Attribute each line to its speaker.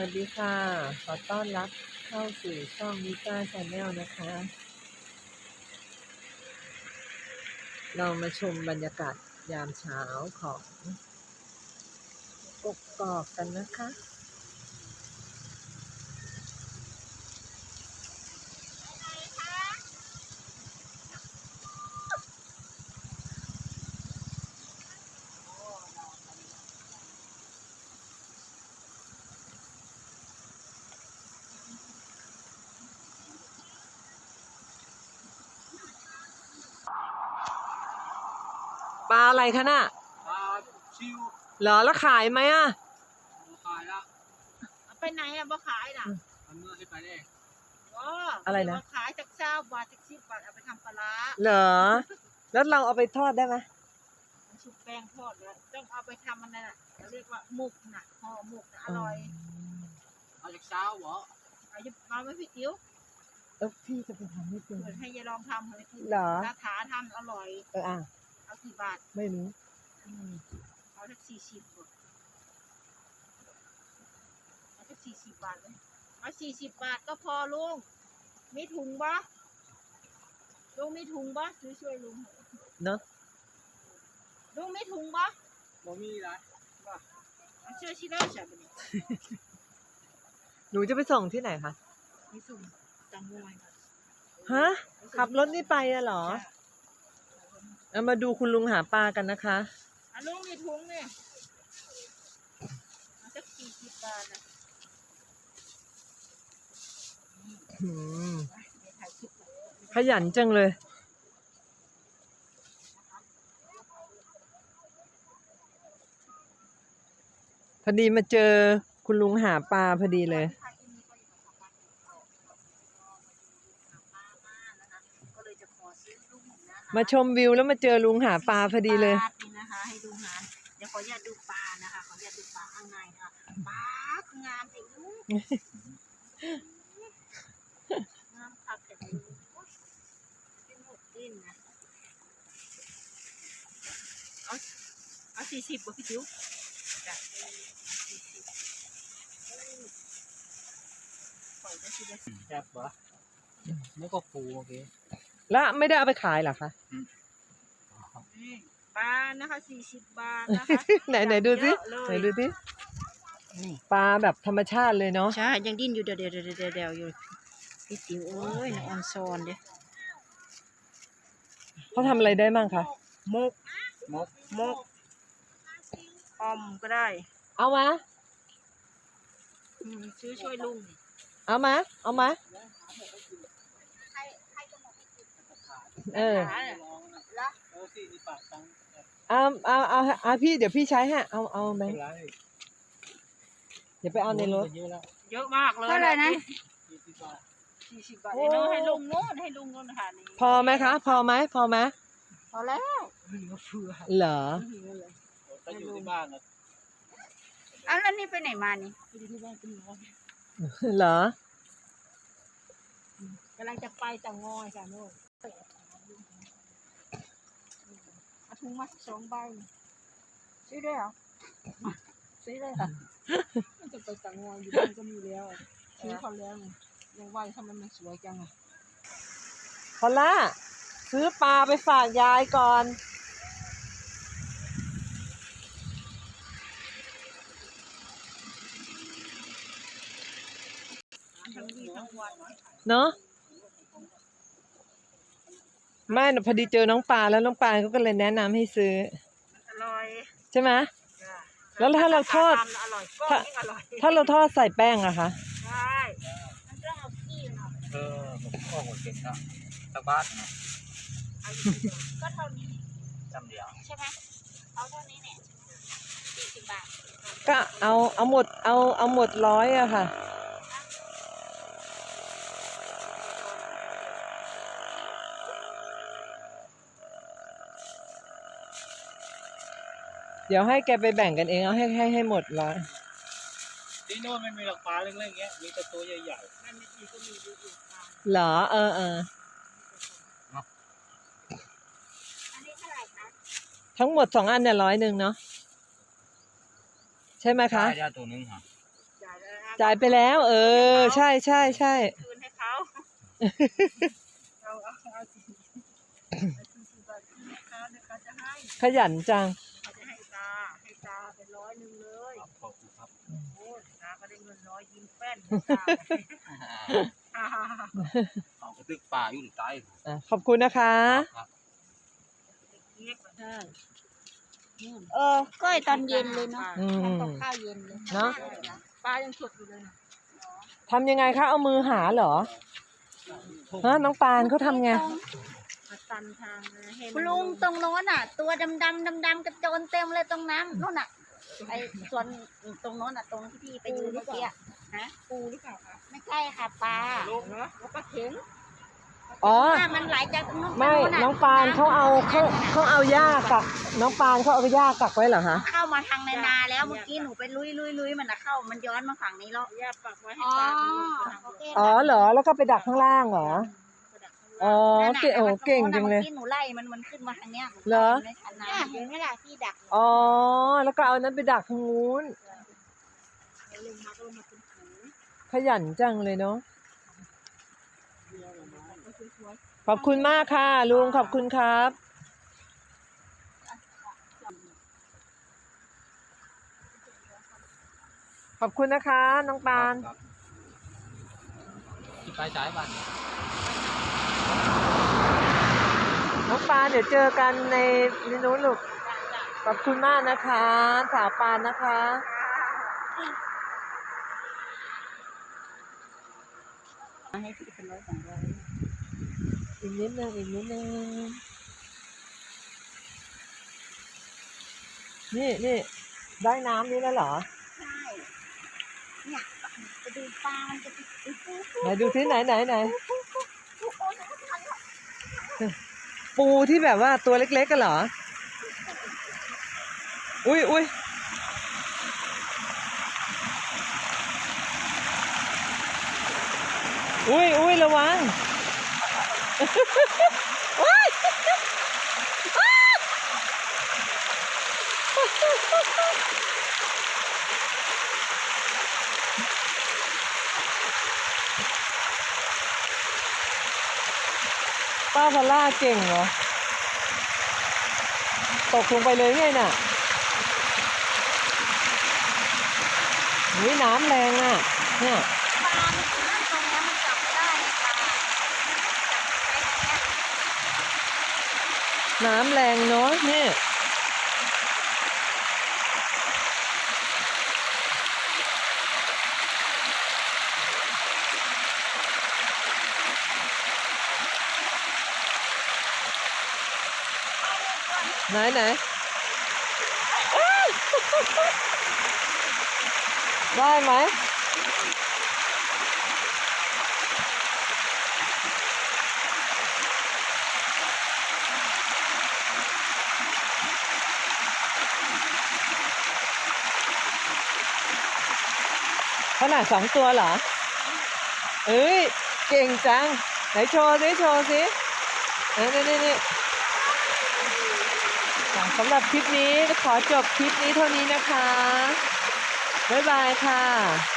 Speaker 1: วัสดีค่ะ ขอต้อนรับเข้าสู่ช่องมิก้าชาแนลนะคะ เรามาชมบรรยากาศยามเช้าของกกกอกกันนะคะ ปลาอะไรคะน่ะ
Speaker 2: ปลาชิว
Speaker 1: เหรอแล้วขายไหมอะ
Speaker 2: ขายแล้ว
Speaker 3: เอาไปไหนอะบ่ขายน่ะ
Speaker 2: มันเมื่อที่ไปได้
Speaker 3: อ๋อ
Speaker 1: อะไรนะ
Speaker 3: บ่ขายจากเช้าบาทจากสิบบาทเอาไปทำปลาร้า
Speaker 1: เหรอ แล้วเราเอาไปทอดได้ไหม
Speaker 3: มันชุบแป้งทอดแล้วต้องเอาไปทำมันนั่นน่ะเขาเรียกว่าหมุกน่ะห่อหมุกน่ะอร่อย
Speaker 2: เอาจากเช้าเหรอ
Speaker 3: เอาอยู่เอาไว้พี่ติ๋ว
Speaker 1: เออพี่จะไปทำให้ดู
Speaker 3: เปิดให้ยายลองทำเลยพี่
Speaker 1: เหรอ
Speaker 3: ถ้าถาทำอร่อย
Speaker 1: เอออะ
Speaker 3: เอากี่บาท
Speaker 1: ไม่รู้
Speaker 3: อืมเอาสักสี่สิบก่อนเอาสักสี่สิบบาทเลยเอาสี่สิบบาทก็พอลุงมีถุงบ่ลุงมีถุงบ่ช่วยช่วยๆลุง
Speaker 1: เนอะ
Speaker 3: ลุงมีถุงบ่
Speaker 2: บ่มีไร
Speaker 3: เอาเชื่อชิโร่ใช่ปะเนี่ย
Speaker 1: หนูจะไปส่งที่ไหนคะ
Speaker 3: มีถุงตังมวยค่ะ
Speaker 1: ฮะ ขับรถนี่ไปอะเหรอ เอามาดูคุณลุงหาปลากันนะคะ
Speaker 3: อะลุงมีถุงเนี่ยเอาสักสี่สิบบาทนะ
Speaker 1: อืม
Speaker 3: ไปเดี๋ยวถ่ายคลิปหน่อย
Speaker 1: ขยันจังเลย พอดีมาเจอคุณลุงหาปลาพอดีเลย
Speaker 3: ก็เลยจะขอซื้อลูกห มูนะคะ
Speaker 1: มาชมวิวแล้วมาเจอลุงหาปลาพอดีเลย
Speaker 3: บาทนี่นะคะ ให้ดูงานเดี๋ยวขออนุญาตดูปลานะคะขออนุญาตดูปลาข้างในนะคะปลาคืองามจริงลูกงามคักแต่ดูเป็นหมดดิ้นนะเอาเอาสี่สิบบ่พี่ติ๋วจ้ะสี่สิบปล่อยได้ทีละสิบ
Speaker 2: แซ่บปะแล้วก็ปูโอเค
Speaker 1: แล้วไม่ได้เอาไปขายเหรอคะ
Speaker 3: นี่ปลานะคะสี่สิบบาทนะคะ
Speaker 1: ไหนไหนดูสิ
Speaker 3: เยอะเลย
Speaker 1: ไหนดูสิ
Speaker 3: นี่
Speaker 1: ปลาแบบธรรมชาติเลยเนาะ
Speaker 3: ใช่ยังดิ้นอยู่เดี๋ยวเดี๋ยวเดี๋ยวเดี๋ยวเดี๋ยวอยู่พี่ติ๋วเอ้ยน้องออนซอนเด้
Speaker 1: เขาทำอะไรได้มั่งคะ
Speaker 3: มก
Speaker 2: มก
Speaker 3: มกออมก็ได้
Speaker 1: เอามา
Speaker 3: อืมซื้อช่วยลุง
Speaker 1: เอามา เอามา เออ
Speaker 3: หาเนี่ย
Speaker 2: ลองนะ
Speaker 3: ละ
Speaker 2: เออสี่สิบบาทตังค์
Speaker 1: เอาเอาเอาเอาพี่เดี๋ยวพี่ใช้ให้เอาเอาไหม
Speaker 2: ไม่เป็นไร
Speaker 1: เดี๋ยวไปเอาในรถ
Speaker 2: เยอะแล้ว
Speaker 3: เยอะมากเลย
Speaker 4: เท่าไหร่นะ
Speaker 2: สี่สิบบาท
Speaker 3: สี่สิบบาทเดี๋ยวน้องให้ลุงโน้นให้ลุงโน้นค่ะนี่
Speaker 1: พอไหมคะ พอไหมพอไหม
Speaker 3: พอแล้ว
Speaker 2: เหลือเฟือ
Speaker 1: เหรอ
Speaker 3: ไม่มีเงินเลย
Speaker 2: ถ้าอยู่ที่บ้านนะ
Speaker 4: อ้าวแล้วนี่ไปไหนมานี่
Speaker 3: อยู่ที่บ้านเป็นร้อย
Speaker 1: เหรอ
Speaker 3: กำลังจะไปแต่งอยค่ะโน่น เอาถุงมาสองใบ
Speaker 4: ซื้อได้เหรอ
Speaker 3: ซื้อเลยค่ะมันจะไปแต่งอยอยู่บ้านก็มีแล้วอะซื้อเขาแล้วไงยังไหวทำไมมันสวยจังอะ
Speaker 1: พอลล่าซื้อปลาไปฝากยายก่อน
Speaker 3: ทั้งวี่ทั้งวัน
Speaker 1: เนาะ ไม่นะพอดีเจอน้องปลาแล้วน้องปลาเขาก็เลยแนะนำให้ซื้อ
Speaker 3: อร่อย
Speaker 1: ใช่ไหม
Speaker 3: จ้ะ
Speaker 1: แล้วถ้าเราทอด
Speaker 3: ทำอร่อยก็ยิ่งอร่อย
Speaker 1: ถ้าเราทอดใส่แป้งอะคะ
Speaker 3: ใช่มันต้องเอาขี้เนาะ
Speaker 2: เออผมก็หัวเก่งแล้วสักบ้านนะ
Speaker 3: เอาอยู่ที่เดิมก็เท่านี้
Speaker 2: จำเดียว
Speaker 3: ใช่ไหมเอาเท่านี้เนี่ยสี่สิบบาท
Speaker 1: ก็เอาเอาหมดเอาเอาหมดร้อยอะค่ะ เดี๋ยวให้แกไปแบ่งกันเองเอาให้ให้ให้หมดร้อย
Speaker 2: ที่โน่นไม่มีหลักปลาเล็กๆเงี้ย มีแต่ตัวใหญ่
Speaker 3: นั่นไม่ทีก็มีอยู่อยู่ค่ะ
Speaker 1: เหรอเออเออ
Speaker 3: อันนี้เท่าไหร่คะ
Speaker 1: ทั้งหมดสองอันเนี่ยร้อยหนึ่งเนาะใช่ไหม
Speaker 2: ๆ
Speaker 1: คะ
Speaker 2: ได้ตัวนึงค่ะ
Speaker 3: จ่ายแล้วนะ
Speaker 1: จ่ายไปแล้ว เออ ใช่ใช่ใช่
Speaker 3: คืนให้เขาเอาเอาเอาสี่สี่สิบบาทคืนให้เขาเดี๋ยวเขาจะให้
Speaker 1: ขยันจัง
Speaker 3: หนึ่งเลย
Speaker 2: ครับขอบคุณครับ
Speaker 3: โอ้ยตาก็ได้เงินร้อยยิ้มแป้นตา
Speaker 2: เอากระตึกป่าอยู่หรือใต้
Speaker 1: อะขอบคุณนะคะ
Speaker 2: ครับ
Speaker 3: เค้กใช่
Speaker 4: เออก้อยตอนเย็นเลยเนาะ
Speaker 1: อืม
Speaker 4: ทำกับข้าวเย็นเลย
Speaker 1: เนอะ
Speaker 3: ปลายังสดอยู่เลยนะ
Speaker 1: ทำยังไงคะ เอามือหาเหรอฮะน้องปานเขาทำไง
Speaker 3: มาตันทางนะให้มัน
Speaker 4: คุณลุงตรงโน้นอะ ตัวดำดำดำดำๆกระโจนเต็มเลยตรงนั้นโน่นอะ ไอส่วนตรงโน้นอะตรงที่พี่ไปยืนเมื่อกี้อะฮะ
Speaker 3: ปูหรือเปล่าคะ
Speaker 4: ไม่ใช่ค่ะปลา
Speaker 3: ลูกเนาะแล้วปลาเข็ง
Speaker 1: อ๋อ
Speaker 4: ถ้ามันไหลจากตรงโน้นป
Speaker 1: ไม่
Speaker 4: โะ
Speaker 1: น้องปานเขาเอาเขาเขาเอาหญ้ากัก น้องปานเขาเอาหญ้ากักไว้เหรอคะ
Speaker 4: เข้ามาทางในนาแล้วเมื่อกี้หนูไปลุยลุยลุยมันนะเข้ามันย้อนมาฝั่งนี้แล้ว
Speaker 3: ย่าปักไว้ให้
Speaker 4: อ๋อ
Speaker 3: ปลาเป็นลูกเป็นทาง
Speaker 4: โอเค
Speaker 3: เดียว
Speaker 1: อ๋อเหรอ แล้วก็ไปดักข้างล่างเหรอ
Speaker 3: กระดักข้าง
Speaker 1: อ๋อ
Speaker 3: ล่าง
Speaker 1: เก่งโอ้เก่งจังเลย
Speaker 4: มื่อกี้หนูไล่มันมันขึ้นมาทางเนี้ย
Speaker 1: เหรอ
Speaker 4: ไม่ทันนะ
Speaker 3: เนี่ยเห็นไหมล่ะที่ดัก
Speaker 1: อ๋อ แล้วก็เอานั้นไปดักทางนู้น
Speaker 3: แล้วลงมาก็ลงมาเป็นถุง
Speaker 1: ขยันจังเลยเนาะ
Speaker 3: เดียวเลยนะก็สวย
Speaker 1: ขอบคุณมากค่ะ ลุงขอบคุณครับ ขอบคุณนะคะ น้องปาน
Speaker 2: ครับที่ไปจ่ายบ้าน
Speaker 1: น้องปานเดี๋ยวเจอกันในในนู้นลูกขอบคุณมากนะคะ สาวปานนะคะ
Speaker 4: ให้พี่เป็นร้อยสองร้อย
Speaker 1: อีกนิดนึงอีกนิดนึงนี่นี่ได้น้ำนี้แล้วเหรอ
Speaker 4: ใช่เนี่ยจะดูปลามันจะไปปุ๊บปุ๊บ
Speaker 1: ไหนดูซิไหนไหนไหน
Speaker 4: ปุ๊บปุ๊บปุ๊บโอ้ยไม่ทันหรอก
Speaker 1: ปูที่แบบว่าตัวเล็กๆกันเหรอ อุ้ยอุ้ยอุ้ยอุ้ยระวังอุ๊ย ป้าพอลล่าเก่งเหรอ ตกลงไปเลยไงน่ะนี่น้ำแรงอะ เนี่ย
Speaker 4: ปลามันนั่นตรงเนี้ยมันจับไม่ได้ไงปลาจับไปตรงเนี้ย
Speaker 1: น้ำแรงเนาะเนี่ย ไหนไหนอ้าวได้ไหมขนาดสองตัวเหรอ เอ้ย เก่งจัง ไหนโชว์สิ โชว์สินี่นี่นี่นี่อะ สำหรับคลิปนี้ขอจบคลิปนี้เท่านี้นะคะ บ๊ายบายค่ะ